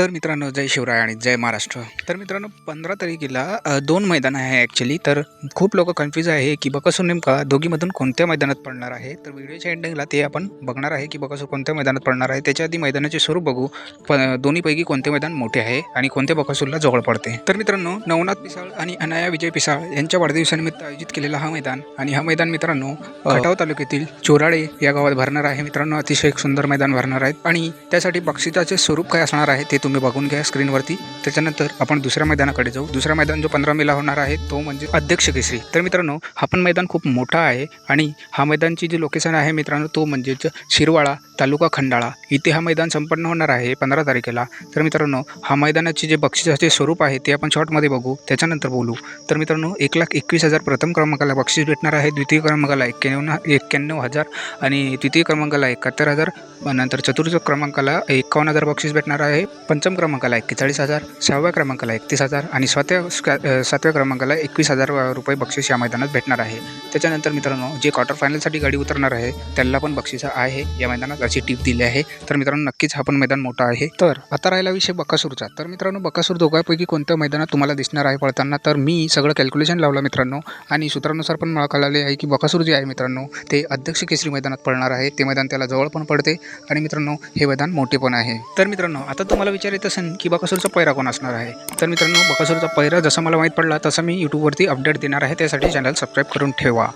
तर मित्रांनो जय शिवराय आणि जय महाराष्ट्र. तर मित्रांनो पंधरा तारखेला दोन मैदान आहे ॲक्च्युली तर खूप लोक कन्फ्यूज आहे की बकासूर नेमका दोघीमधून कोणत्या मैदानात पडणार आहे? तर व्हिडिओच्या एंडिंगला ते आपण बघणार आहे की बकासूर कोणत्या मैदानात पडणार आहे. त्याच्या आधी मैदानाचे स्वरूप बघू. प दोन्हीपैकी कोणते मैदान मोठे आहे आणि कोणत्या बकासूरला जवळ पडते. तर मित्रांनो नवनाथ पिसाळ आणि अनाया विजय पिसाळ यांच्या वाढदिवसानिमित्त आयोजित केलेला हा मैदान आणि हा मैदान मित्रांनो खटाव तालुक्यातील चोराळे या गावात भरणार आहे. मित्रांनो अतिशय सुंदर मैदान भरणार आहेत आणि त्यासाठी बक्षिसाचे स्वरूप काय असणार आहे ते तुम्ही बघून घ्या स्क्रीनवरती. त्याच्यानंतर आपण दुसऱ्या मैदानाकडे जाऊ. दुसरा मैदान जो पंधरा मेला होणार आहे तो म्हणजे अध्यक्ष केसरी. तर मित्रांनो हा पण मैदान खूप मोठा आहे आणि हा मैदानची जी लोकेशन आहे मित्रांनो तो म्हणजेच शिरवाळा तालुका खंडाळा. इथे हा मैदान संपन्न होणार आहे पंधरा तारखेला. तर मित्रांनो हा मैदानाचे जे बक्षिसाचे स्वरूप आहे ते आपण शॉर्टमध्ये बघू. त्याच्यानंतर बोलू. तर मित्रांनो एक लाख एकवीस हजार प्रथम क्रमांकाला बक्षीस भेटणार आहे. द्वितीय क्रमांकाला एक्क्याण्णव एक्क्याण्णव हजार आणि तृतीय क्रमांकाला एकाहत्तर हजार नंतर चतुर्थ क्रमांकाला एकावन्न हजार बक्षीस भेटणार आहे. पंचम क्रमांकाला एक्केचाळीस हजार सहाव्या क्रमांकाला एकतीस हजार आणि सातव्या सातव्या क्रमांकाला एकवीस हजार रुपये बक्षीस या मैदानात भेटणार आहे. त्याच्यानंतर मित्रांनो जे क्वार्टर फायनलसाठी गाडी उतरणार आहे त्याला पण बक्षीस आहे. या मैदानात अशी टीप दिली आहे. तर मित्रांनो नक्कीच हा पण मैदान मोठा आहे. तर आता राहिला विषय बकासूरचा. तर मित्रांनो बकासूर दोघांपैकी कोणत्या मैदानात तुम्हाला दिसणार आहे पळताना? तर मी सगळं कॅल्क्युलेशन लावलं मित्रांनो आणि सूत्रानुसार पण मला कळाले आहे की बकासूर जे आहे मित्रांनो ते अध्यक्ष केसरी मैदानात पडणार आहे. ते मैदान त्याला जवळ पण पडते आणि मित्रांनो हे मैदान मोठे पण आहे. तर मित्रांनो आता तुम्हाला विचार येत असेल की बकासूरचा पैरा कोण असणार आहे? तर मित्रांनो बकासूरचा पैरा जसा मला माहीत पडला तसा मी यूट्यूबवरती अपडेट देणार आहे. त्यासाठी चॅनल सबस्क्राईब करून ठेवा.